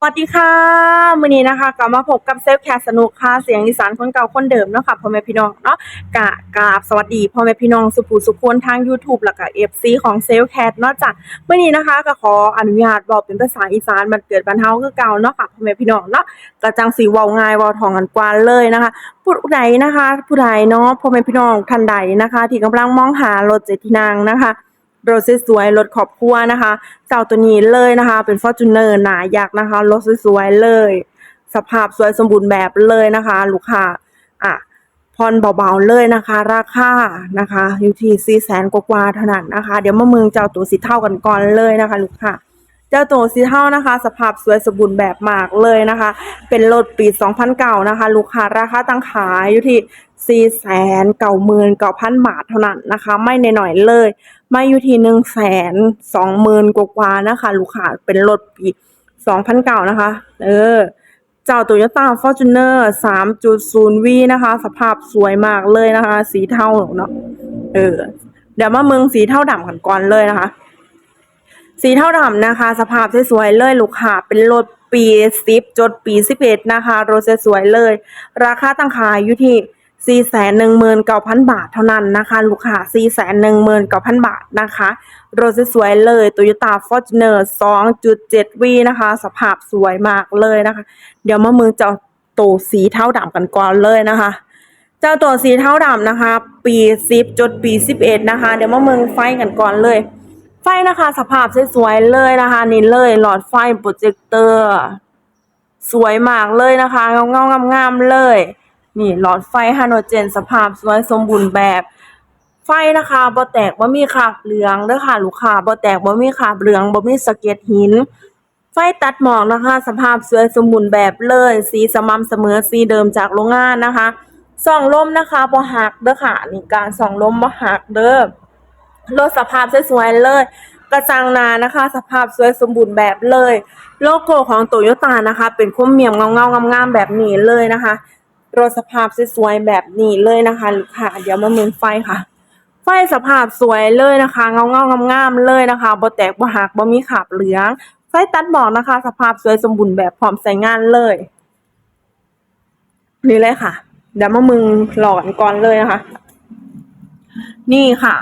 สวัสดีค่ะมื้อนี้นะคะกลับมาพบกับเซฟแคสสนุกค่ะเสียงอีสานคนเก่าคนเดิมเนาะค่ะพ่อแม่พี่น้องเนาะกะกราบสวัสดีพ่อแม่พี่น้องสุภูสุขคนทาง YouTube แล้วก็ FC ของเซฟแคสเนาะจ้ะมื้อนี้นะคะก็ขออนุญาตบอกเป็นภาษาอีสานบันเกิดบันเฮาคือเก่าเนาะค่ะพ่อแม่พี่น้องเนาะก็จังสิเว้าง่ายเว้าทองกันกว่าเลยนะคะผู้ใดนะคะ ผู้ใดเนาะพ่อแม่พี่น้องท่านใดนะคะ ที่กำลังมองหารถเจ็ดทีนั่งนะคะ รถสวยๆรถขอบครัวนะคะเจ้าตัวนี้เลยนะคะ เป็นฟอร์จูเนอร์หนายักษ์นะคะรถสวยๆเลย สภาพสวยสมบูรณ์แบบเลยนะคะ ลูกค้าอะผ่อนเบาๆเลยนะคะ ราคานะคะอยู่ที่สี่แสนกว่าๆเท่านั้นนะคะ เดี๋ยวมาเมืองเจ้าตัวสีเท่ากันก่อนเลยนะคะ ลูกค้า เจ้าตัวสีเท่านะคะ สภาพสวยสมบูรณ์แบบมากเลยนะคะ เป็นรถปี 2009 นะคะ ลูกค้าราคาตั้งขายอยู่ที่ 4 9 9 0 0 0 บาทเท่านั้นนะคะ ไม่ในหน่อยเลย ไม่อยู่ที่ 1 2 0 0 0 0 กว่าๆนะคะ ลูกค้าเป็นรถปี 2009 นะคะ เออเจ้า Toyota Fortuner 3.0V นะคะ สภาพสวยมากเลยนะคะ สีเทาเนาะ เออ เดี๋ยวมาเมืองสีเทาดำกันก่อนเลยนะคะ สีเทาดำนะคะ สภาพสวยๆเลยลูกค้าเป็นรถปีสิบจดปีสิบเอ็ดนะคะรถสวยๆเลย ราคาตั้งขายอยู่ที่สี่แสนหนึ่งหมื่นเก้าพันบาทเท่านั้นนะคะ ลูกค้าสี่แสนหนึ่งหมื่นเก้าพันบาทนะคะรถสวยๆเลย Toyota Fortuner 2.7V นะคะ สภาพสวยมากเลยนะคะ เดี๋ยวมาเมืองเจ้าโตสีเทาดำกันก่อนเลยนะคะเจ้าตัวสีเทาดำนะคะ ปีสิบจดปีสิบเอ็ดนะคะ เดี๋ยวมาเมืองไฟกันก่อนเลย ไฟนะคะสภาพสวยๆเลยนะคะนี่เลยหลอดไฟโปรเจคเตอร์ สวยมากเลยนะคะเงาเงางามๆเลย นี่หลอดไฟฮาโลเจน สภาพสวยสมบูรณ์แบบ ไฟนะคะบ่แตกบ่มีคราบเหลืองเด้อค่ะลูกค้าบ่แตกบ่มีคราบเหลืองบ่มีสะเก็ดหิน ไฟตัดหมอกนะคะ สภาพสวยสมบูรณ์แบบเลย สีสม่ำเสมอสีเดิมจากโรงงานนะคะส่องลมนะคะบ่หักเด้อค่ะนี่การส่องลมบ่หักเด้อ รถสภาพสวยๆเลย กระจังนานะคะ สภาพสวยสมบูรณ์แบบเลย โลโก้ของโตโยต้านะคะ เป็นคุ้มเมี่ยมเงาๆงามๆแบบนี้เลยนะคะรถสภาพสวยๆแบบนี้เลยนะคะลูกค้าเดี๋ยวมาเมืองไฟค่ะ ไฟสภาพสวยเลยนะคะ เงาๆงามๆเลยนะคะบ่แตกบ่หักบ่มีขาบเหลืองไฟตัดหมอกนะคะ สภาพสวยสมบูรณ์แบบพร้อมใช้งานเลยนี่เลยค่ะ เดี๋ยวมามึงหลอนก่อนเลยนะคะ นี่ค่ะ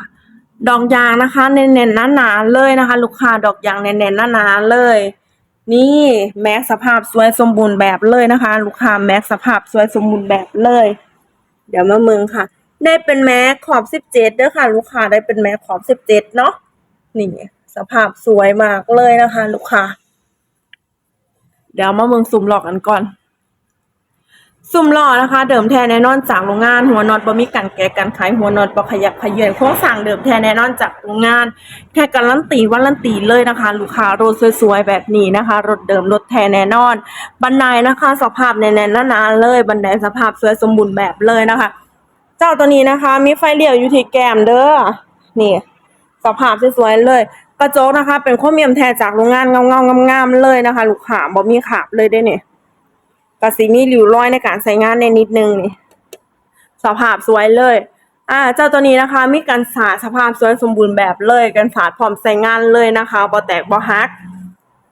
ดอกยางนะคะเน้นๆหนาๆเลยนะคะ ลูกค้าดอกยางเน้นๆหนาๆเลย นี่แม็กสภาพสวยสมบูรณ์แบบเลยนะคะ ลูกค้าแม็กสภาพสวยสมบูรณ์แบบเลย เดี๋ยวมามึงค่ะ ได้เป็นแม็กขอบสิบเจ็ดเด้อค่ะ ลูกค้าได้เป็นแม็กขอบสิบเจ็ดเนาะนี่สภาพสวยมากเลยนะคะ ลูกค้าเดี๋ยวมามึงซุ่มหลอกกันก่อน ซุ่มล้อนะคะ เดิมแท้แน่นอนจากโรงงาน หัวน็อตบ่มีการแกะกันขายหัวน็อตบ่ขยับขยื่นโครงสร้างเดิมแท้แน่นอนจากโรงงานแค่การันตีวารันตีเลยนะคะ ลูกค้ารถสวยๆแบบนี้นะคะ รถเดิมรถแท้แน่นอน บันไดนะคะ สภาพแน่นๆนาๆเลย บันไดสภาพสวยสมบูรณ์แบบเลยนะคะ เจ้าตัวนี้นะคะ มีไฟเลี้ยวอยู่ที่แก้มเด้อนี่ สภาพสวยๆเลยกระจกนะคะ เป็นโครเมียมแท้จากโรงงานเงาๆงามๆเลยนะคะ ลูกค้าบ่มีขาบเลยได้เนี่ย ก็สิมีริ้วรอยในการใช้งานในนิดนึงนี่สภาพสวยเลย อ่า เจ้าตัวนี้นะคะ มีกันสาดสภาพสวยสมบูรณ์แบบเลยกันสาดพร้อมใช้งานเลยนะคะบ่แตกบ่หัก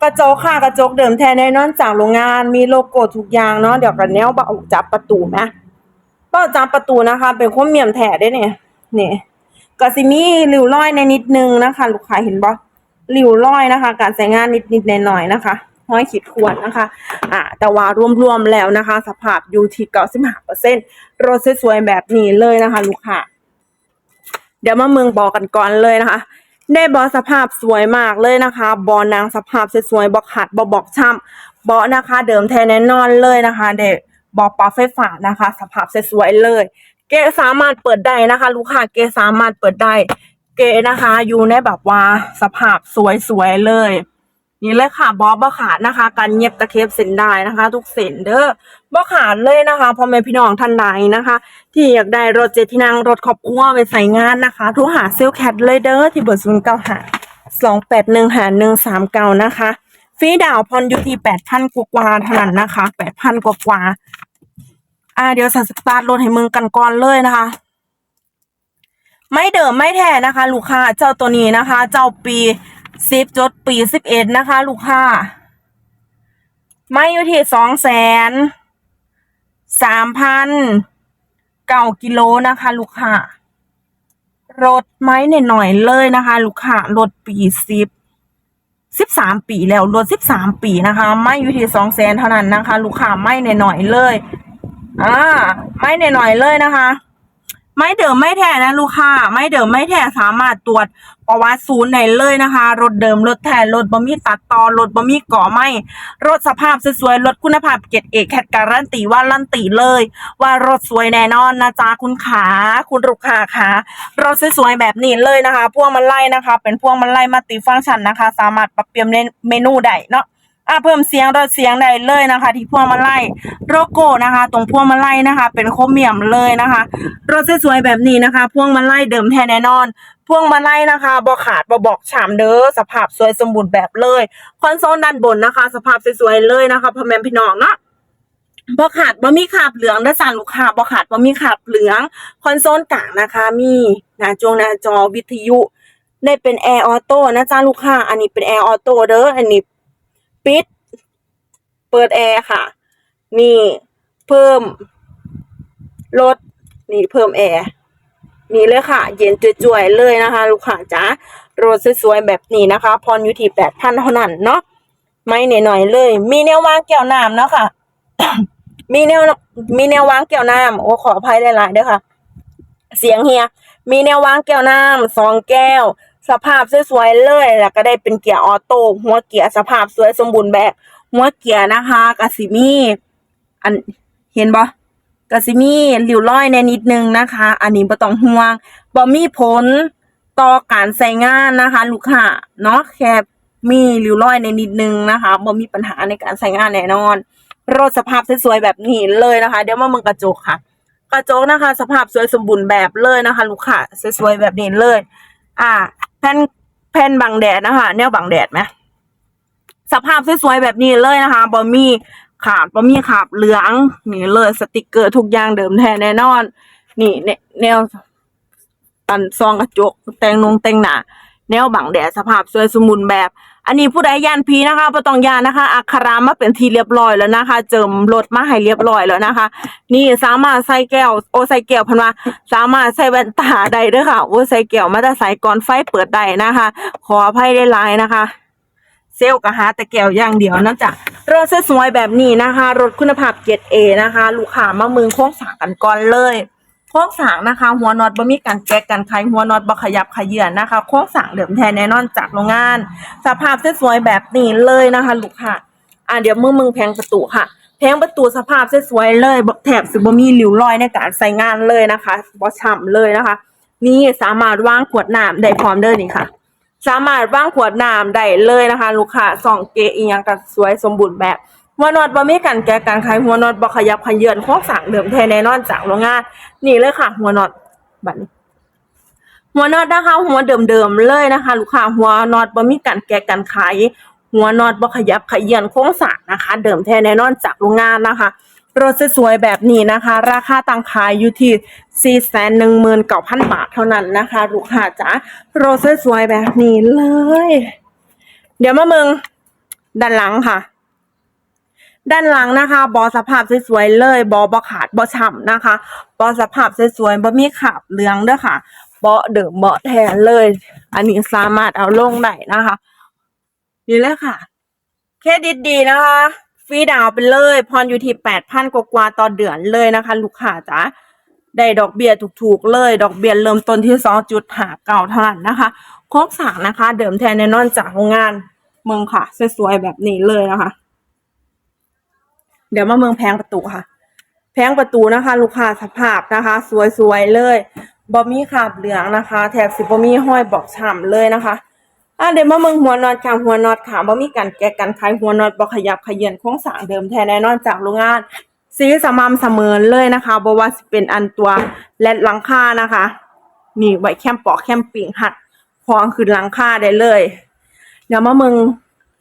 กระจกค่ะกระจกเดิมแท้แน่นอนจากโรงงานมีโลโก้ทุกอย่างเนาะเดี๋ยวกันแนวเบาจับประตูนะเบาจับประตูนะคะ เป็นโครเมียมแท้ได้เนี่ยนี่ก็สิมีริ้วรอยในนิดนึงนะคะ ลูกค้าเห็นบ่ริ้วรอยนะคะ การใช้งานนิดๆหน่อยๆนะคะ ห้อยขีดข่วนนะคะอ่าแต่ว่ารวมๆแล้วนะคะ สภาพอยู่ที่เก้าสิบห้าเปอร์เซ็นรถสวยๆแบบนี้เลยนะคะ ลูกค้าเดี๋ยวมาเมืองบอกกันก่อนเลยนะคะ ได้บอสภาพสวยมากเลยนะคะ บอนางสภาพสวยๆบอขาดบอบอกช้ำบอนะคะ เดิมแท้แน่นอนเลยนะคะ เด็กบอปลั๊บไฟฟ้านะคะ สภาพสวยๆเลย เกสามารถเปิดได้นะคะ ลูกค้าเกสามารถเปิดได้ เกนะคะอยู่ในแบบว่าสภาพสวยๆเลย นี่เลยค่ะบอบ่ขาดนะคะ การเย็บตะเข็บเส้นได้นะคะ ทุกเส้นเด้อบ่ขาดเลยนะคะพ่อแม่พี่น้องท่านใดนะคะ ที่อยากได้รถเจ็ดที่นั่งรถครอบครัวไปใส่งานนะคะโทรหาเซลแคทเลยเด้อที่เบอร์ศูนย์เก้าห้าสองแปดหนึ่งหาหนึ่งสามเก้านะคะฟรีดาวน์ผ่อนอยู่ที่แปดพันกว่าเท่านั้นนะคะแปดพันกว่าๆอ่าเดี๋ยวสัสตาร์ทรถให้มึงกันก่อนเลยนะคะ ไม่เดิมไม่แท้นะคะ ลูกค้าเจ้าตัวนี้นะคะ เจ้าปี สิบจดปีสิบเอ็ดนะคะ ลูกค้าไม่อยู่ที่สองแสนสามพันเก้ากิโลนะคะ ลูกค้ารถไม้หน่อยๆเลยนะคะ ลูกค้ารถปีสิบสิบสามปีแล้วรถสิบสามปีนะคะ ไม่อยู่ที่สองแสนเท่านั้นนะคะ ลูกค้าไม่หน่อยๆเลย อ่า ไม่หน่อยๆเลยนะคะ ไม่เดิมไม่แท้นะลูกค้าไม่เดิมไม่แท้สามารถตรวจประวัติศูนย์ได้เลยนะคะ รถเดิมรถแท้รถบ่มีตัดต่อรถบ่มีก่อไหมรถสภาพสวยๆรถคุณภาพเกรดเอกแคดการันตีว่าลั่นตีเลย ว่ารถสวยแน่นอนนะจ๊ะคุณขาคุณลูกค้าขารถสวยๆแบบนี้เลยนะคะ พวงมาลัยนะคะ เป็นพวงมาลัยมัลติฟังก์ชันนะคะ สามารถปรับเปลี่ยนเมนูได้เนาะ อะเพิ่มเสียงลดเสียงได้เลยนะคะ ที่พวงมาลัยโลโก้นะคะ ตรงพวงมาลัยนะคะ เป็นโคเมียมเลยนะคะรถสวยๆแบบนี้นะคะ พวงมาลัยเดิมแท้แน่นอนพวงมาลัยนะคะบ่ขาดบ่บอกฉ่ำเด้อสภาพสวยสมบูรณ์แบบเลยคอนโซลด้านบนนะคะ สภาพสวยๆเลยนะคะพ่อแม่พี่น้องเนาะบ่ขาดบ่มีขาบเหลืองนะจ๊ะลูกค้าบ่ขาดบ่มีขาบเหลืองคอนโซลกลางนะคะ มีหน้าจงหน้าจอวิทยุได้เป็นแอร์ออโต้นะจ๊ะลูกค้า อันนี้เป็นแอร์ออโต้เด้อ อันนี้ ปิด เปิดแอร์ค่ะ นี่เพิ่มลดนี่เพิ่มแอร์นี่เลยค่ะ เย็นจ่วยๆเลยนะคะ ลูกค้าจ๋ารถสวยๆแบบนี้นะคะพรอยู่ที่แปดพันเท่านั้นเนาะไม่หน่อยๆเลย มีแนววางแก้วน้ำเนาะค่ะ มีแนวมีแนววางแก้วน้ำโอ้ขออภัยหลายๆด้อค่ะ เสียงเฮีย มีแนววางแก้วน้ำสองแก้ว สภาพสวยๆเลยแล้วก็ได้เป็นเกียร์ออโต้หัวเกียร์สภาพสวยสมบูรณ์แบบหัวเกียร์นะคะกสิมีอันเห็นบ่กสิมีริ้วรอยในนิดนึงนะคะ อันนี้บ่ต้องห่วงบ่มีผลต่อการใช้งานนะคะ ลูกค้าเนาะแค่มีริ้วรอยในนิดนึงนะคะบ่มีปัญหาในการใช้งานแน่นอน รถสภาพสวยๆแบบนี้เลยนะคะ เดี๋ยวมาเมืองกระจกค่ะ กระจกนะคะ สภาพสวยสมบูรณ์แบบเลยนะคะ ลูกค้าสวยๆแบบนี้เลย อ่า แผ่นแผ่นบังแดดนะคะแนวบังแดดไหมสภาพสวยๆแบบนี้เลยนะคะบอมีขาดบอมีขาบเหลืองนี่เลยสติกเกอร์ทุกอย่างเดิมแท้แน่นอน นี่แนแนวตันซองกระจกแต่งนงแต่งหนาแนวบังแดดสภาพสวยสมุนแบบ อันนี้ผู้ใดยานพีนะคะบ่ต้องยานนะคะ อักขรามาเป็นทีเรียบร้อยแล้วนะคะ เจิมรถมาให้เรียบร้อยแล้วนะคะ นี่สามารถใส่แก้วโอใส่แก้วพันว่าสามารถใส่แว่นตาได้ด้วยค่ะโอใส่แก้วมาแต่ใส่ก่อนไฟเปิดได้นะคะ ขออภัยได้ลายนะคะ เซลก็หาแต่แก้วอย่างเดียวนะจ๊ะรถสวยๆแบบนี้นะคะ รถคุณภาพเกรดเอนะคะ ลูกค้ามาเมืองโค้งสากันก่อนเลย โค้งสางนะคะ หัวน็อตบ่มีการแกะกันไขหัวน็อตบ่ขยับขยื่นนะคะโค้งสางเดิมแท้แน่นอนจากโรงงาน สภาพสวยๆแบบนี้เลยนะคะลูกค้าอะเดี๋ยวมือมึงแพงประตูค่ะ แพงประตูสภาพสวยๆเลยบอกแถบสิบ่มีริ้วรอยในการใส่งานเลยนะคะบ่ฉ่ำเลยนะคะ นี่สามารถวางขวดน้ำได้พร้อมเด้อนี่ค่ะ สามารถวางขวดน้ำได้เลยนะคะ ลูกค้าสองเกอีหยังก็สวยสมบูรณ์แบบ หัวนอตบ่มีการแก้การขายหัวนอตบ่ขยับขยื่นโครงสร้างเดิมแท้แน่นอนจากโรงงาน นี่เลยค่ะ หัวนอตบัดนี้ หัวนอตนะคะหัวเดิมๆเลยนะคะ ลูกค้าหัวนอตบ่มีการแก้การขายหัวนอตบ่ขยับขยื่นโครงสร้างนะคะ เดิมแท้แน่นอนจากโรงงานนะคะรถสวยๆแบบนี้นะคะ ราคาตั้งขายอยู่ที่ 419,000 บาทเท่านั้นนะคะ ลูกค้าจ๋ารถสวยๆแบบนี้เลย เดี๋ยวมาเมืองด้านหลังค่ะ ด้านหลังนะคะบอสภาพสวยๆเลยบอบอขาดบอฉ่ำนะคะบอสภาพสวยๆบอมีขาบเหลืองเด้อค่ะบาะเดิมบาะแทนเลย อันนี้สามารถเอาลงได้นะคะนี่เลยค่ะเครดิตดีนะคะฟรีดาวไปเลยพรอยู่ที่แปดพันกว่าต่อเดือนเลยนะคะ ลูกค้าจ๋าได้ดอกเบี้ยถูกๆเลย ดอกเบี้ยเริ่มต้นที่สองจุดหาเก่าเท่านั้นนะคะโคกสางนะคะ เดิมแทนแน่นอนจากโรงงานเมืองค่ะสวยๆแบบนี้เลยนะคะ เดี๋ยวมาเมืองแพงประตูค่ะ แพงประตูนะคะ ลูกค้าสภาพนะคะ สวยๆเลยบอมี่ขาบเหลืองนะคะ แถบสิบอมี่ห้อยบอกฉ่ำเลยนะคะอะเดี๋ยวมาเมืองหัวนอตค่ะหัวนอตค่ะบ่มีการแกะกันคายหัวนอตบ่ขยับขยืนโครงสางเดิมแท้แน่นอนจากโรงงานสีสม่ำเสมอเลยนะคะบ่ว่าสิเป็นอันตัวและหลังคานะคะ นี่ไว้แคมปอกแคมปิ่งหัดพองขึ้นหลังคาได้เลย เดี๋ยวมาเมือง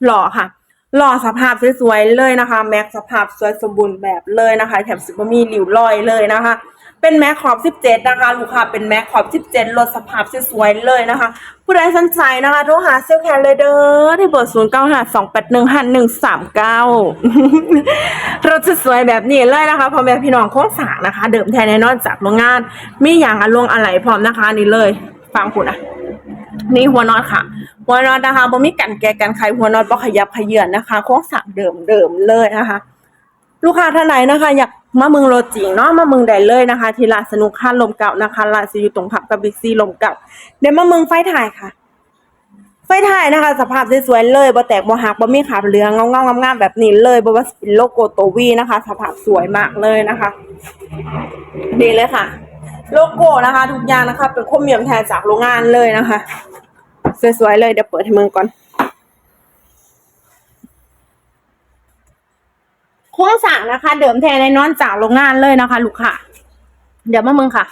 หล่อค่ะ หล่อสภาพสวยๆเลยนะคะ แม็กสภาพสวยสมบูรณ์แบบเลยนะคะ แถมสิบมีริ้วรอยเลยนะคะ เป็นแม็กขอบ 17 นะคะ ลูกค้าเป็นแม็กขอบ 17 รถสภาพสวยๆเลยนะคะ ผู้ใดสนใจนะคะโทรหาเซลแคร์เลยเด้อที่เบอร์ 0 9 5 2 8 1 5 1 3 9 รถสวยๆแบบนี้เลยนะคะพ่อแม่พี่น้องโค้งสางนะคะ เดิมแทนแน่นอนจากโรงงาน มีอย่างอะลวงอะไรพร้อมนะคะนี่เลยฟังคุณนะนี่หัวนอตค่ะ หัวนอตนะคะบ่มีกันแกกันไขหัวนอตบ่ขยับขยื่นนะคะโค้งสร้างเดิมเดิมเลยนะคะ ลูกค้าท่านไหนนะคะ อยากมาเมืองโรจิงเนาะมาเมืองได้เลยนะคะ ที่ร้านสนุกค่าลมเก่านะคะร้านจะอยู่ตรงขับกับบิ๊กซีลมเก่าเดี๋ยวมาเมืองไฟถ่ายค่ะ ไฟถ่ายนะคะ สภาพสวยๆเลยบ่แตกบ่หักบ่มีขาบเหลืองเงาๆงามๆแบบนี้เลยบ่ว่าสิเป็นโลโก้โตวีนะคะ สภาพสวยมากเลยนะคะ ดีเลยค่ะ โลโก้นะคะ ทุกอย่างนะคะ เป็นโครเมียมแทนจากโรงงานเลยนะคะ สวยๆเลยเดี๋ยวเปิดให้มึงก่อน โค้งสร้างนะคะ เดิมแทนในนอนจากโรงงานเลยนะคะ ลูกค่ะ เดี๋ยวมามึงค่ะ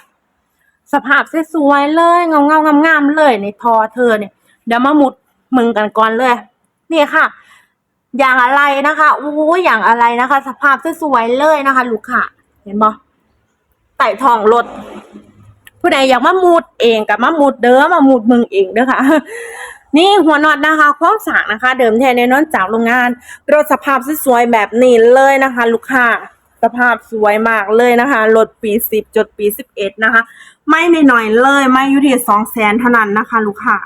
สภาพสวยๆเลยเงาเงางามๆเลยในทอเธอเนี่ย เดี๋ยวมามุดมึงกันก่อนเลย นี่ค่ะ อย่างอะไรนะคะโอ้ยอย่างอะไรนะคะ สภาพสวยๆเลยนะคะ ลูกค่ะ เห็นบ่ไต่ทองรถ ผู้ใดอยากมามุดเองกับมามุดเด้อมามุดมึงเองเด้อค่ะ นี่หัวน็อตนะคะโครงสร้างนะคะ เดิมแท้แน่นอนจากโรงงานรถสภาพสวยๆแบบนี้เลยนะคะ ลูกค้าสภาพสวยมากเลยนะคะรถปีสิบจดปีสิบเอ็ดนะคะ ไม่ในหน่อยเลยไม่อยู่ที่สองแสนเท่านั้นนะคะ ลูกค้า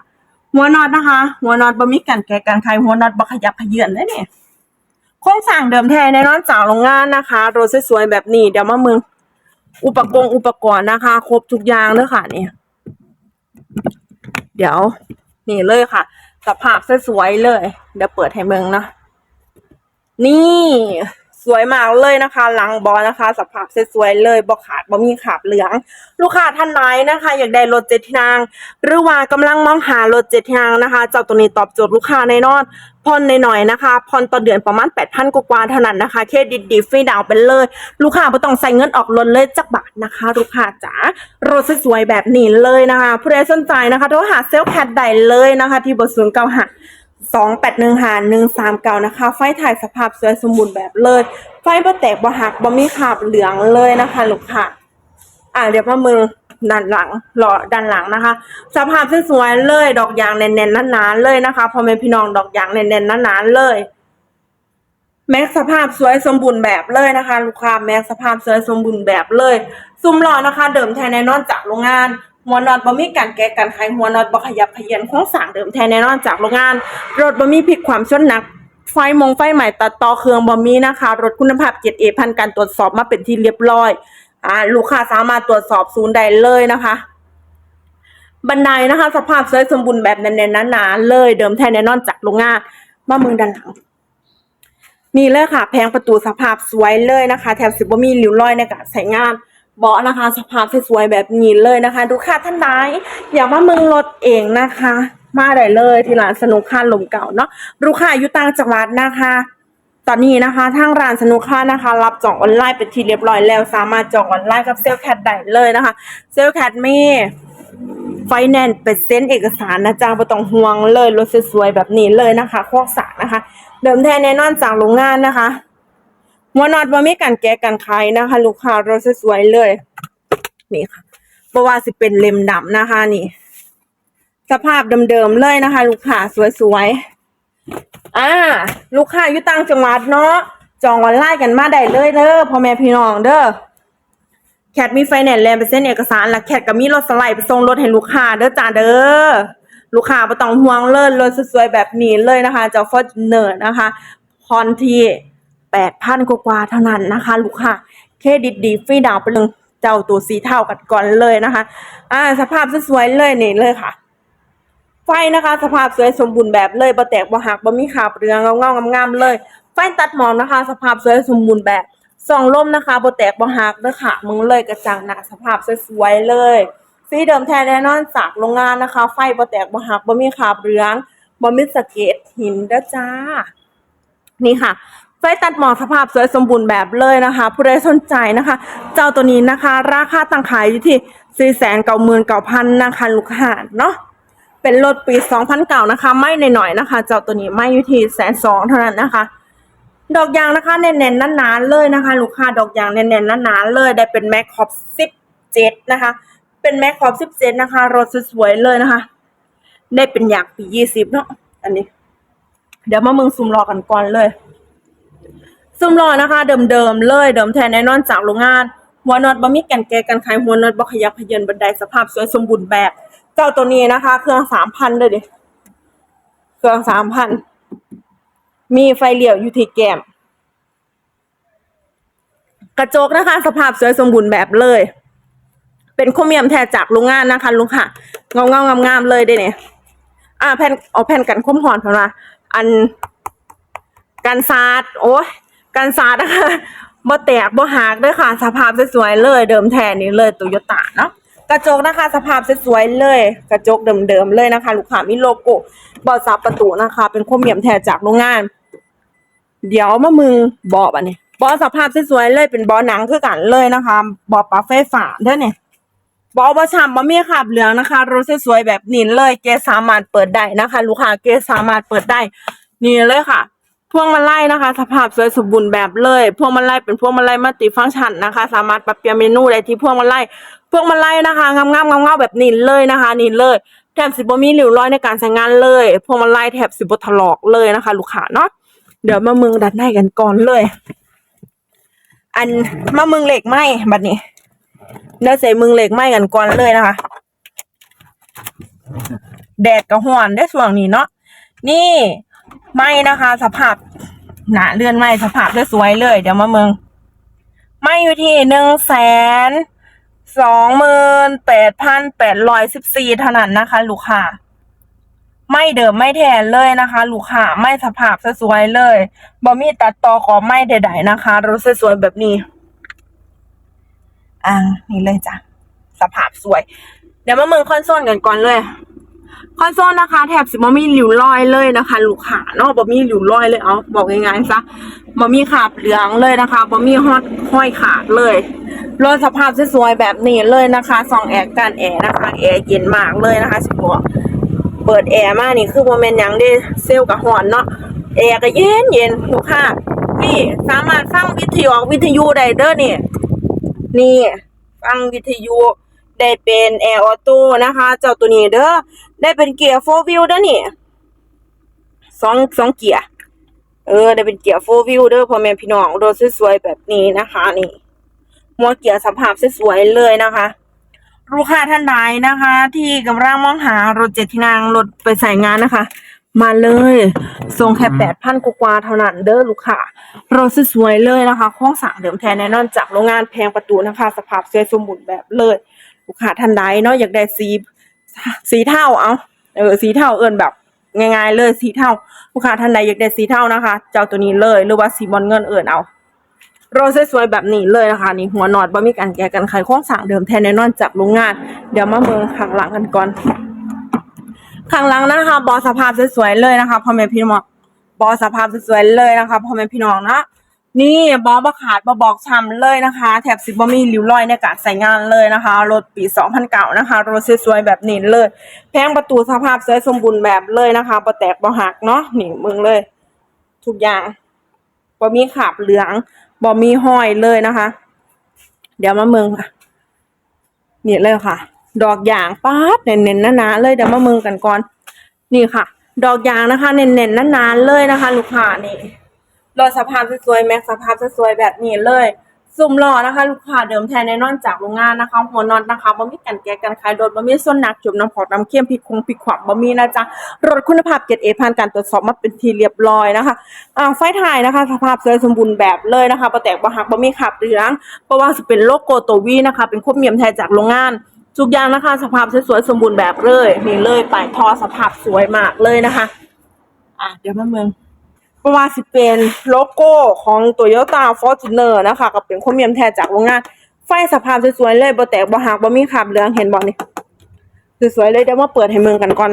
หัวน็อตนะคะ หัวน็อตบะมีกันแกกันใครหัวน็อตบะขยับขยื่นได้เนี่ยโครงสร้างเดิมแท้แน่นอนจากโรงงานนะคะรถสวยๆแบบนี้เดี๋ยวมาเมือง อุปกรณ์อุปกรณ์นะคะ ครบทุกอย่างเลยค่ะนี่เดี๋ยว นี่เลยค่ะสภาพสวยๆเลย เดี๋ยวเปิดให้เมืองนะนี่ สวยมากเลยนะคะหลังบอนะคะสภาพสวยๆเลยบอขาดบอมีขาบเหลือง ลูกค้าท่านไหนนะคะ อยากได้รถเจ็ดที่นั่งหรือว่ากำลังมองหารถเจ็ดที่นั่งนะคะ เจ้าตัวนี้ตอบโจทย์ลูกค้าแน่นอนผ่อนหน่อยๆนะคะผ่อนต่อเดือนประมาณ 8,000 กว่าเท่านั้นนะคะเครดิตดีฟรีดาวน์ไปเลย ลูกค้าไม่ต้องใส่เงินออกรถเลยจักบาทนะคะ ลูกค้าจ๋ารถสวยๆแบบนี้เลยนะคะ ผู้ใดสนใจนะคะโทรหาเซลล์แคทได้เลยนะคะ ที่เบอร์ศูนย์เก้าห้า สองแปดหนึ่งหาหนึ่งสามเก้านะคะ ไฟถ่ายสภาพสวยสมบูรณ์แบบเลยไฟบ่แตกบ่หักบ่มีขาบเหลืองเลยนะคะลูกค้าอ่าเดี๋ยวมามือด้านหลังหล่อด้านหลังนะคะ สภาพสวยๆเลย ดอกยางแน่นๆหนาๆเลยนะคะพ่อแม่พี่น้องดอกยางแน่นๆหนาๆเลย แม็กสภาพสวยสมบูรณ์แบบเลยนะคะ ลูกค้าแม็กสภาพสวยสมบูรณ์แบบเลย ซุ้มหล้อนะคะ เดิมแท้แน่นอนจากโรงงาน หัวน็อตบ่มีการแกะกันไขหัวน็อตบ่ขยับขยันโครงสร้างเดิมแท้แน่นอนจากโรงงาน รถบ่มีพลิกความชนหนัก ไฟมงไฟใหม่ตัดต่อเครื่องบ่มีนะคะ รถคุณภาพเกียรติเอพันการตรวจสอบมาเป็นที่เรียบร้อยอ่าลูกค้าสามารถตรวจสอบศูนย์ได้เลยนะคะบันไดนะคะ สภาพสวยสมบูรณ์แบบแน่นๆหนาๆเลยเดิมแท้แน่นอนจากโรงงานมาเมืองด้านหลังนี่เลยค่ะ แพงประตูสภาพสวยเลยนะคะ แถบสิบบ่มีริ้วรอยในการใช้งาน เบาะนะคะสภาพสวยๆแบบนี้เลยนะคะ ดูค่ะท่านใดอย่ามามืองรถเองนะคะ มาได้เลยที่ร้านสนุกค่าลมเก่าเนาะลูค้าอยู่ต่างจังหวัดนะคะ ตอนนี้นะคะทางร้านสนุกค่านะคะ รับจองออนไลน์เป็นที่เรียบร้อยแล้ว สามารถจองออนไลน์กับเซลแคทได้เลยนะคะเซลแคทมีไฟแนนซ์เป็นเซ็นเอกสารนะจ๊ะไม่ต้องห่วงเลยรถสวยๆแบบนี้เลยนะคะโคกสารนะคะ เดิมแท้แน่นอนจากโรงงานนะคะ หัวน็อตบ่ามีการแก้กันไขนะคะ ลูกค้ารถสวยๆเลย นี่ค่ะบ่ว่าสิเป็นเล่มดำนะคะ นี่ สภาพเดิมๆเลยนะคะ ลูกค้าสวยๆอ่า ลูกค้าอยู่ต่างจังหวัดเนาะจองออนไลน์กันมาได้เลยเด้อพ่อแม่พี่น้องเด้อแคทมีไฟแนนซ์แลนด์เป็นเส้นเอกสารและแคทก็มีรถสไลด์ไปส่งรถให้ลูกค้าเด้อจ้าเด้อลูกค้าบ่ต้องห่วงเลยรถสวยๆแบบนี้เลยนะคะเจ้าฟอร์จูเนอร์นะคะพรที่ แปดพันกว่าๆเท่านั้นนะคะ ลูกค้าเครดิตดีฟรีดาวไปเลยเจ้าตัวสีเทากันก่อนเลยนะคะ อ่า สภาพสวยๆเลยนี่เลยค่ะ ไฟนะคะ สภาพสวยสมบูรณ์แบบเลยบ่แตกบ่หักบ่มีขาบเรืองเงาๆงามๆเลย ไฟตัดหมองนะคะ สภาพสวยสมบูรณ์แบบส่องลมนะคะบ่แตกบ่หักเด้อค่ะมึงเลยกระจังหน้าสภาพสวยๆเลยสีเดิมแท้แน่นอนจากโรงงานนะคะ ไฟบ่แตกบ่หักบ่มีขาบเรืองบ่มีสะเก็ดหินเด้อจ้า นี่ค่ะ ไฟตัดหมอกสภาพสวยสมบูรณ์แบบเลยนะคะ ผู้ใดสนใจนะคะ เจ้าตัวนี้นะคะ ราคาตั้งขายอยู่ที่สี่แสนเก้าหมื่นเก้าพันนะคะลูกค้าเนาะเป็นรถปีสองพันเก่านะคะ ไม่หน่อยๆนะคะ เจ้าตัวนี้ไม่อยู่ที่แสนสองเท่านั้นนะคะ ดอกยางนะคะแน่นๆนาๆเลยนะคะ ลูกค้าดอกยางแน่นๆนาๆเลยได้เป็นแม็กคอปสิบ17 นะคะ เป็นแม็กขอบ17 นะคะ รถสวยๆเลยนะคะ ได้เป็นอยางปี 20 เนาะอันนี้ เดี๋ยวมามึงซุมรอกันก่อนเลย ซุมรอนะคะ เดิมๆเลยเดิมแทนแน่นอนจากโรงงานหัวน็อตบ่มีแกันแกกันไขหัวน็อตบ่ขยับขยืนบันไดสภาพสวยสมบูรณ์แบบ เจ้าตัวนี้นะคะ เครื่อง3,000เลยดิเครื่อง3,000มีไฟเลี้ยวอยู่ที่แก้มกระจกนะคะ สภาพสวยสมบูรณ์แบบเลย เป็นโครเมียมแท้จากโรงงานนะคะลุงค่ะเงาเงางามงามๆเลยเด้เนี่ยอ่าแผ่นเอาแผ่นกันคมหอนเท่านะอันกันซาดโอ้ย กันซาดนะคะบ่แตกบ่หักด้วยค่ะ สภาพสวยๆเลย เดิมแท้นี่เลยโตโยต้าเนาะกระจกนะคะ สภาพสวยๆเลย กระจกเดิมๆเลยนะคะ ลูกค้ามีโลโก้บอซับประตูนะคะ เป็นโครเมียมแท้จากโรงงาน เดี๋ยวมามึงบอบอันนี้บอสภาพสวยๆเลยเป็นบอหนังคือกันเลยนะคะบอปลั๊กไฟฟ้าด้อเนี่ยบอบอฉ่ำบอมีขับเหลืองนะคะรถสวยๆแบบนี้เลย เกสามารถเปิดได้นะคะ ลูกค้าเกสามารถเปิดได้นี่เลยค่ะ พวงมาลัยนะคะ สภาพสวยสมบูรณ์แบบเลย พวงมาลัยเป็นพวงมาลัยมัลติฟังก์ชันนะคะ สามารถปรับเปลี่ยนเมนูได้ที่พวงมาลัยพวงมาลัยนะคะงามๆเงาๆแบบนี้เลยนะคะนี่เลยแถบสิบมีหลิวร้อยในการใช้งานเลยพวงมาลัยแถบสิบถลอกเลยนะคะ ลูกค้าเนาะเดี๋ยวมามึงดัดในกันก่อนเลย อันมามึงเหล็กไหมบัดนี้เดี๋ยวใส่มึงเหล็กไหมกันก่อนเลยนะคะ แดดกับห่อนได้ส่วงนี้เนาะนี่ ไหมนะคะ สภาพหนาเลื่อนไหมสภาพสวยเลย เดี๋ยวมามึงไหมอยู่ที่หนึ่งแสนสองหมื่นแปดพันแปดร้อยสิบสี่เท่านั้นนะคะ ลูกค้าไม่เดิมไม่แทนเลยนะคะ ลูกค้าไม่สภาพสวยเลยบ่มีตัดต่อขอไม่ใดๆนะคะรถสวยแบบนี้ อ่านี่เลยจ้ะสภาพสวย เดี๋ยวมาเมืองคอนโซลกันก่อนเลย คอนโซลนะคะ แถบสิบ่มีหลิวรอยเลยนะคะลูกค้าเนาะบ่มีหลิวรอยเลยเอาบอกง่ายๆซะบ่มีขาบเหลืองเลยนะคะบ่มีฮอดห้อยขาดเลยรถสภาพสวยๆแบบนี้เลยนะคะซองแอร์กันแอร์นะคะแอร์เย็นมากเลยนะคะสิบอเปิดแอร์มานี่คือโมเมนต์ยังได้เซลกับหอนเนาะแอร์ก็เย็นเย็นลูกค้านี่สามารถฟังวิทยุวิทยุได้เด้อนี่นี่ฟังวิทยุได้เป็นแอร์ออโต้นะคะ เจ้าตัวนี้เด้อ ได้เป็นเกียร์โฟวิวเด้อนี่สองสองเกียร์เออ ได้เป็นเกียร์โฟวิวเด้อพ่อแม่พี่น้องรถสวยๆแบบนี้นะคะ นี่หัวเกียร์สภาพสวยๆเลยนะคะลูกค้าท่านใดนะคะ ที่กำลังมองหารถเจ็ดที่นั่งรถไปใส่งานนะคะ มาเลยส่งแค่แปดพันกว่าๆเท่านั้นเด้อลูกค้ารถสวยๆเลยนะคะโครงสร้างเดิมแท้แน่นอนจากโรงงานแพงประตูนะคะ สภาพสวยสมบูรณ์แบบเลย ลูกค้าท่านใดเนาะอยากได้สี สีเทาเอาเออสีเทาเอินแบบง่ายๆเลยสีเทาลูกค้าท่านใดอยากได้สีเทานะคะ เจ้าตัวนี้เลยหรือว่าสีบอลเงินเอินเอาโรสสวยแบบนี้เลยนะคะนี่หัวหนอดบ่มีการแก้กันไขโครงสร้างเดิมแทนแน่นอนจากโรงงาน เดี๋ยวมาเมืองข้างหลังกันก่อนข้างหลังนะคะบอสภาพสวยๆเลยนะคะพ่อแม่พี่น้องบอสภาพสวยๆเลยนะคะพ่อแม่พี่น้องนะ นี่บอบขาดบอบอกช้ำเลยนะคะ แถบสิบบ่มีริ้วรอยในการใส่งานเลยนะคะ รถปี 2009 นะคะ รถสวยๆแบบนี้เลย แพงประตูสภาพสวยสมบูรณ์แบบเลยนะคะบ่แตกบ่หักเนาะนี่มึงเลย ทุกอย่างบ่มีขาบเหลืองบ่มีห้อยเลยนะคะ เดี๋ยวมาเมืองค่ะนี่เลยค่ะ ดอกยางป๊าดเน้นๆหนาๆเลยเดี๋ยวมาเมืองกันก่อน นี่ค่ะ ดอกยางนะคะ เน้นๆหนาๆเลยนะคะ ลูกค้านี่ รถสภาพสวยๆแม็กสภาพสวยๆแบบนี้เลยซุ่มล้อนะคะ ลูกค้าเดิมแทนแน่นอนจากโรงงานนะคะหัวนอตนะคะบ่มีกันแกะกันขายโดนบ่มีส้นหนักจุ่มน้ำขอดน้ำเข้มพริกคงพริกขวับบ่มีนะจ๊ะรถคุณภาพเกรดเอผ่านการตรวจสอบมาเป็นทีเรียบร้อยนะคะอ่าไฟถ่ายนะคะ สภาพสวยสมบูรณ์แบบเลยนะคะบ่แตกบ่หักบ่มีขับเหลืองเพระว่าสิเป็นโลโก้ตัววีนะคะ เป็นควบเมียมแทนจากโรงงานทุกอย่างนะคะ สภาพสวยๆสมบูรณ์แบบเลยนี่เลยปลายทอสภาพสวยมากเลยนะคะ อะเดี๋ยวมาเมือง ประมาณสิเป็นโลโก้ของโตโยต้าฟอร์จูเนอร์นะคะก็เป็นควบเมียมแทนจากโรงงาน ไฟสภาพสวยๆเลยบ่แตกบ่หักบ่มีขับเหลืองเห็นบ่นี่สวยๆเลยเดี๋ยวมาเปิดให้เมืองกันก่อน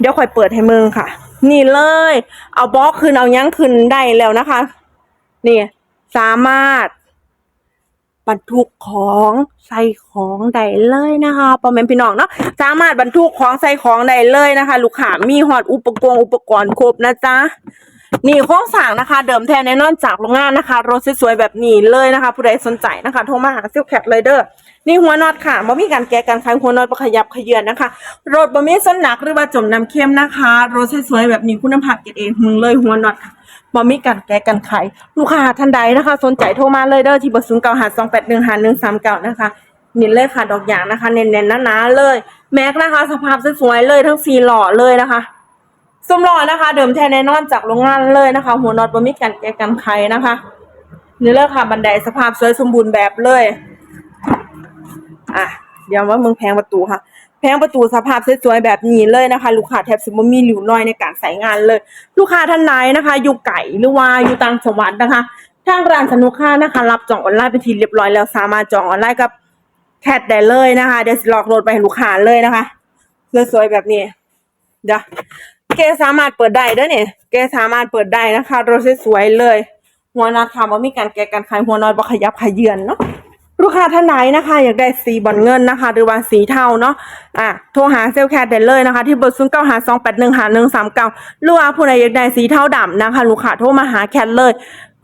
เดี๋ยวค่อยเปิดให้เมืองค่ะ นี่เลย เอาบล็อกคืนเอายั้งคืนได้แล้วนะคะ นี่สามารถ บรรทุกของใส่ของได้เลยนะคะพ่อแม่พี่น้องเนาะสามารถบรรทุกของใส่ของได้เลยนะคะ ลูกค้ามีหอดอุปกรณ์อุปกรณ์ครบนะจ๊ะนี่โค้งสร้างนะคะ เดิมแท้แน่นอนจากโรงงานนะคะ รถสวยๆแบบนี้เลยนะคะ ผู้ใดสนใจนะคะ โทรมาหาซิลแคทเลยเด้อนี่หัวน็อตค่ะบ่มีการแก้การคลายหัวน็อตบ่ขยับขยื่นนะคะ รถบ่มีส้นหนักหรือว่าจมน้ำเค็มนะคะ รถสวยๆแบบนี้คุณภาพเกรดเอมึงเลยหัวน็อตค่ะ บ่มีการแก้การไข ลูกค้าท่านใดนะคะ สนใจโทรมาเลยเด้อที่เบอร์0 9 5 2 8 1 5 1 3 9นะคะนี่เลยค่ะ ดอกยางนะคะ เน้นๆหนาๆเลย แม็กนะคะ สภาพสวยๆเลยทั้งสีหล่อเลยนะคะสมรอนะคะ เดิมแท้แน่นอนจากโรงงานเลยนะคะ หัวน็อตบ่มีการแก้กันไขนะคะนี่เลยค่ะบันไดสภาพสวยสมบูรณ์แบบเลย อะเดี๋ยวว่ามึงแพงประตูค่ะ งประตูสภาพสวยๆแบบนี้เลยนะคะ ลูกค้าแทบสิบมีหลิวรอยในการใส่งานเลย ลูกค้าท่านไหนนะคะ อยู่ไก่หรือว่าอยู่ต่างจังหวัดนะคะ ทางร้านสนุกค่านะคะ รับจองออนไลน์เป็นทีเรียบร้อยแล้วสามารถจองออนไลน์กับแคทได้เลยนะคะเดี๋ยวสิลอกโหลดไปให้ลูกค้าเลยนะคะสวยๆแบบนี้เดี๋ยวเกสามารถเปิดได้เด้อเนี่ยเกสามารถเปิดได้นะคะรถสวยๆเลย หัวน็อตค่ะว่ามีการแก้กันคลายหัวน็อตบ่ขยับขยื่นเนาะ ลูกค้าท่านไหนนะคะ อยากได้สีบอลเงินนะคะ หรือว่าสีเทาเนาะอะโทรหาเซลแคร์เด้เลยนะคะ ที่เบอร์ศูนย์เก้าหาสองแปดหนึ่งหาหนึ่งสามเก้าลูกค้าผู้ใดอยากได้สีเทาดำนะคะ ลูกค้าโทรมาหาแคทเลย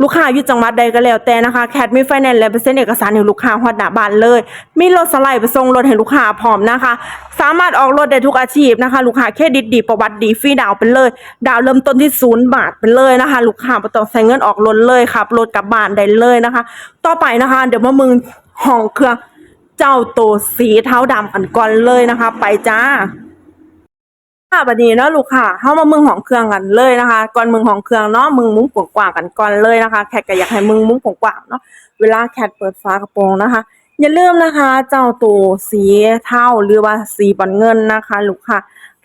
ลูกค้าอยู่จังหวัดใดก็แล้วแต่นะคะแคทมีไฟแนนซ์และเปอร์เซ็นต์เอกสารให้ลูกค้าฮอดหน้าบ้านเลย มีรถสไลด์ไปส่งรถให้ลูกค้าพร้อมนะคะ สามารถออกรถได้ทุกอาชีพนะคะ ลูกค้าเครดิตดีประวัติดีฟรีดาวไปเลย ดาวเริ่มต้นที่ศูนย์บาทไปเลยนะคะ ลูกค้าไม่ต้องใช้เงินออกรถเลยครับรถกลับบ้านได้เลยนะคะ ต่อไปนะคะ เดี๋ยวมามึงห้องเครื่อง เจ้าโตสีเท้าดำกันก่อนเลยนะคะ ไปจ้า ค่ะบัดนี้เนาะลูกค่ะเข้ามามึงของเครื่องกันเลยนะคะ ก่อนมึงของเครื่องเนาะมึงมุ้งกว้างกันก่อนเลยนะคะ แคทก็อยากให้มึงมุ้งกว้างเนาะเวลาแคทเปิดฝากระโปรงนะคะ อย่าลืมนะคะ เจ้าตัวสีเทาหรือว่าสีบอลเงินนะคะ ลูกค่ะ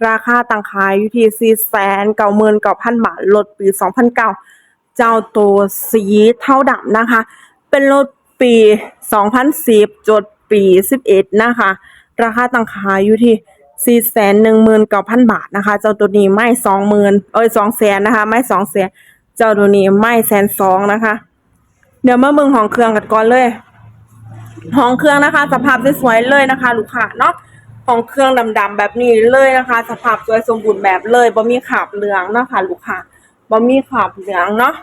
ราคาต่างขายอยู่ที่สี่แสนเก้าหมื่นเก้าพันบาทลดปีสองพันเก้าเจ้าตัวสีเทาดำนะคะ เป็นรถปีสองพันสิบจดปีสิบเอ็ดนะคะ ราคาต่างขายอยู่ที่ สี่แสนหนึ่งหมื่นเก้าพันบาทนะคะ เจ้าตัวนี้ไม่สองหมื่นเอ้ยสองแสนนะคะ ไม่สองแสนเจ้าตัวนี้ไม่แสนสองนะคะ เดี๋ยวมาเบิ่งห้องเครื่องกันก่อนเลยห้องเครื่องนะคะ สภาพสวยๆเลยนะคะ ลูกค้าเนาะห้องเครื่องดำๆแบบนี้เลยนะคะ สภาพสวยสมบูรณ์แบบเลยบ่มีขาบเหลืองเนาะคะ ลูกค้าบ่มีขาบเหลืองเนาะ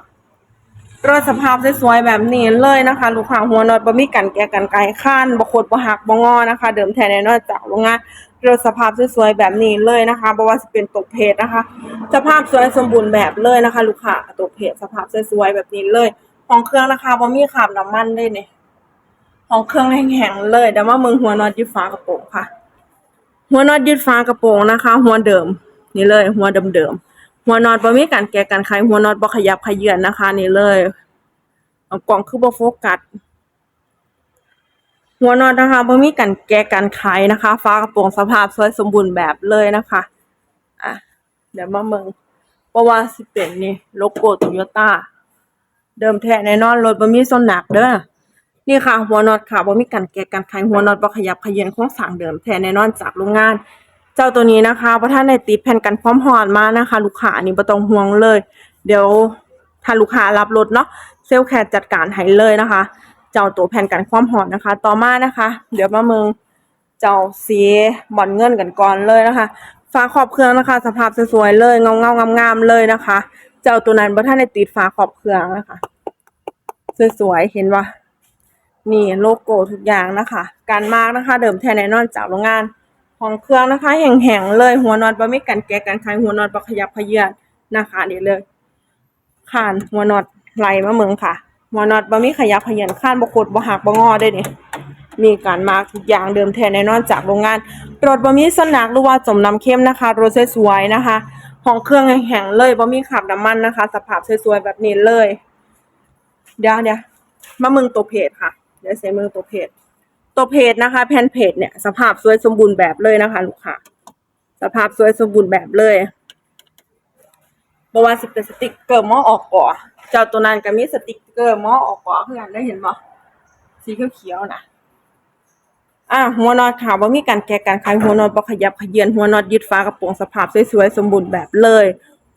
รถสภาพสวยๆแบบนี้เลยนะคะ ลูกค้าหัวนอตบ่มีกันแกะกันไกลข้านบ่โคตรบ่หักบ่งอนะคะ เดิมแท้แน่นอนจากโรงงาน สภาพสวยๆแบบนี้เลยนะคะบ่ว่าสิเป็นตกเพจนะคะ สภาพสวยสมบูรณ์แบบเลยนะคะ ลูกค้าตกเพจสภาพสวยๆแบบนี้เลยห้องเครื่องนะคะบ่มีขาบน้ำมันเลยเนี่ยของเครื่องแห้งๆเลยเดี๋ยวมามึงหัวนอตยึดฟ้ากระโปรงค่ะ หัวนอตยึดฟ้ากระโปรงนะคะ หัวเดิม นี่เลย หัวเดิมๆหัวนอตบ่มีการแกะกันไขหัวนอตบ่ขยับขยื่นนะคะ นี่เลยกล่องคือบ่โฟกัส หัวนอตนะคะบ่มีการแกะกันไขนะคะ ฟ้ากระโปรงสภาพสวยสมบูรณ์แบบเลยนะคะอะเดี๋ยวมาเมืองเพราะว่าสิเป็นนี่โลโก้โตโยต้าเดิมแท้แน่นอนรถบ่มีส้นหนักเด้อนี่ค่ะ หัวนอตค่ะบ่มีการแกะกันไขหัวนอตบ่ขยับขยืนโครงสร้างเดิมแท้แน่นอนจากโรงงาน เจ้าตัวนี้นะคะพระท่านได้ติดแผ่นกันความร้อนมานะคะ ลูกค้านนี้บ่ต้องห่วงเลย เดี๋ยวถ้าลูกค้ารับรถเนาะเซลล์แคร์จัดการให้เลยนะคะ เจ้าตัวแผ่นกันความร้อนนะคะ ต่อมานะคะ เดี๋ยวมาเมืองเจ้าสีบอลเงินกันก่อนเลยนะคะฝาขอบเครื่องนะคะ สภาพสวยๆเลยเงาเงางามๆเลยนะคะ เจ้าตัวนั้นบ่ท่านได้ติดฝาขอบเครื่องนะคะสวยๆเห็นว่านี่โลโก้ทุกอย่างนะคะ การมาร์กนะคะ เดิมแท้แน่นอนจากโรงงานของเครื่องนะคะแห้งๆเลยหัวน็อตบ่มีกันแกะกันคลายหัวน็อตบ่ขยับขยื่นนะคะนี่เลยขานหัวน็อตไหลมาเมืองค่ะ หัวน็อตบ่มีขยับขยื่นข้านบ่โคตรบ่หักบ่งอได้นี่มีการมาทุกอย่างเดิมแท้แน่นอนจากโรงงานรถบ่มีสนักหรือว่าจมน้ำเค็มนะคะรถสวยๆนะคะของเครื่องแห้งๆเลยบ่มีขับน้ำมันนะคะ สภาพสวยๆแบบนี้เลย เดี๋ยวเดี๋ยวมามึงตัวเพจค่ะ เดี๋ยวใส่มือตัวเพจตัวเพจนะคะ แผ่นเพจเนี่ยสภาพสวยสมบูรณ์แบบเลยนะคะลูกค้าสภาพสวยสมบูรณ์แบบเลยบว่าสิเป็นสติกเกอร์มอออกก่อ เจ้าตัวนั้นก็มีสติกเกอร์หม้อออกกอเพื่อนได้เห็นบ่สีเขียวๆนะอะหัวนอตค่ะว่ามีการแกะการคลายหัวนอตบ่ขยับขยื่นหัวนอตยึดฟ้ากระโปรงสภาพสวยๆสมบูรณ์แบบเลย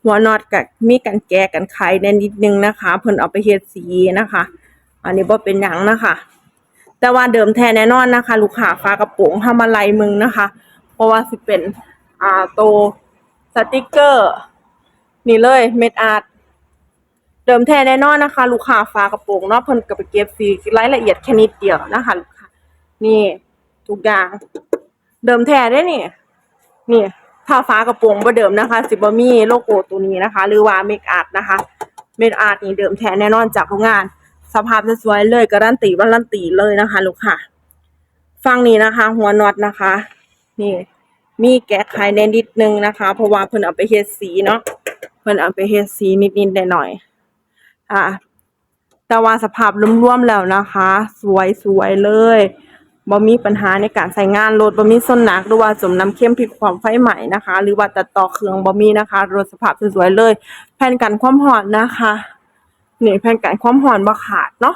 หัวนอตกับมีการแกะกันไขแน่นิดนึงนะคะ เพิ่นเอาไปเฮ็ดสีนะคะ อันนี้บ่เป็นหยังนะคะ แต่ว่าเดิมแท้แน่นอนนะคะ ลูกค้าฟ้ากระโปรงทำอะไรมึงนะคะ เพราะว่าสิเป็นอ่าโตสติกเกอร์ นี่เลยเม็ดอาร์ต เดิมแท้แน่นอนนะคะ ลูกค้าฝากระโปรงเนาะเพิ่นก็ไปเก็บสีรายละเอียดแค่นิดเดียวนะคะลูกค้านี่ทุกอย่าง เดิมแท้ได้นี่นี่ผ้าฟ้ากระโปรงบ่เดิมนะคะ สิบมีโลโก้ตัวนี้นะคะ หรือว่าเมคอาร์ตนะคะเมคอาร์ตนี่เดิมแท้แน่นอนจากโรงงาน สภาพสวยเลยการันตีว่ารันตีเลยนะคะ ลูกค้าฟังนี้นะคะ หัวน็อตนะคะ นี่ มีแกะไขในนิดนึงนะคะ เพราะว่าเพิ่นเอาไปเฮ็ดสีเนาะเพิ่นเอาไปเฮ็ดสีนิดๆหน่อยๆ อะแต่ว่าสภาพรวมๆแล้วนะคะ สวยๆเลยบ่มีปัญหาในการใช้งานรถบ่มีส้นหนักหรือว่าจมน้ำเข้มผิดความไฟใหม่นะคะ หรือว่าตัดต่อเครื่องบ่มีนะคะรถสภาพสวยๆเลย แผ่นกันความหอนนะคะนี่แผ่นกันความหอนบ่ขาดเนาะ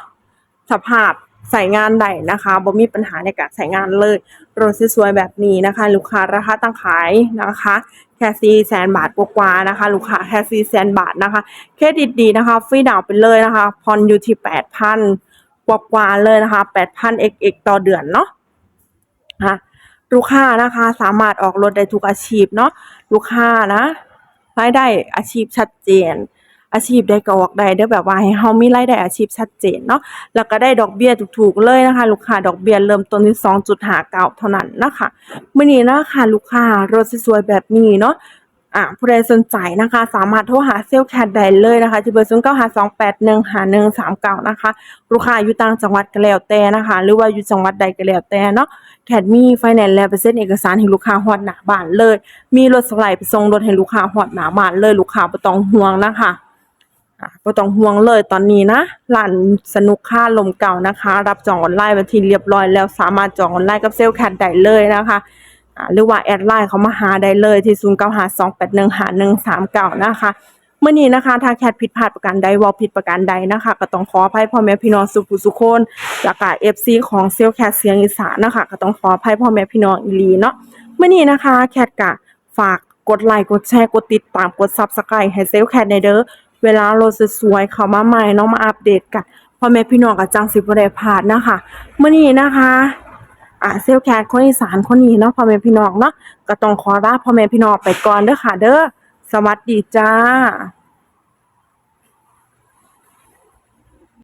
สภาพ ใส่งานได้นะคะบ่มีปัญหาในการใช้งานเลยรถสวยๆแบบนี้นะคะ ลูกค้าราคาตั้งขายนะคะแค่สี่แสนบาทกว่าๆนะคะ ลูกค้าแค่สี่แสนบาทนะคะเครดิตดีนะคะฟรีดาวน์ไปเลยนะคะผ่อนอยู่ที่แปดพันกว่าๆเลยนะคะแปดพันเอกเอกต่อเดือนเนาะค่ะลูกค้านะคะสามารถออกรถได้ทุกอาชีพเนาะลูกค้านะรายได้อาชีพชัดเจน อาชีพใดก็ออกได้เด้อแบบว่าให้เฮามีรายได้อาชีพชัดเจนเนาะแล้วก็ได้ดอกเบี้ยถูกๆเลยนะคะ ลูกค้าดอกเบี้ยเริ่มต้นที่2.59เท่านั้นนะคะมื้อนี้นะคะลูกค้ารถสวยๆแบบนี้เนาะอ่าผู้ใดสนใจนะคะ สามารถโทรหาเซลล์แคทได้เลยนะคะที่เบอร์0 9 5 2 8 1 5 1 3 9นะคะ ลูกค้าอยู่ต่างจังหวัดก็แล้วแต่นะคะ หรือว่าอยู่จังหวัดใดก็แล้วแต่เนาะแคทมีไฟแนนซ์และเปอร์เซ็นต์เอกสารให้ลูกค้าฮอดหน้าบ้านเลย มีรถสไลด์ไปส่งรถให้ลูกค้าฮอดหน้าบ้านเลยลูกค้าบ่ต้องห่วงนะคะ อ่าบ่ต้องห่วงเลยตอนนี้นะร้านสนุกค่าลมเก่านะคะ รับจองออนไลน์ไว้ที่เรียบร้อยแล้วสามารถจองออนไลน์กับเซลล์แคทได้เลยนะคะหรือว่าแอดไลน์เขามาหาได้เลยที่0952815139นะคะเมื่อนี้นะคะถ้าแคทผิดพลาดประการใดว่าผิดประการใดนะคะ ก็ต้องขออภัยพ่อแม่พี่น้องสุภูสุคนจากกา FC ของเซลแคทเสียงอีสานนะคะ ก็ต้องขออภัยพ่อแม่พี่น้องอีลีเนาะเมื่อนี้นะคะแคทกะฝากกดไลค์กดแชร์กดติดตามกด Subscribe ให้เซลแคทในเด้อ เวลารถสวยๆเขามาใหม่น้องมาอัปเดตกันพ่อแม่พี่น้องกับจังสิบ่ได้พลาดนะคะเมื่อนี้นะคะอะเซลลแคทคนอีสานคนนี้เนาะพ่อแม่พี่น้องเนาะก็ต้องขอลาพ่อแม่พี่น้องไปก่อนเด้อค่ะ เด้อสวัสดีจ้า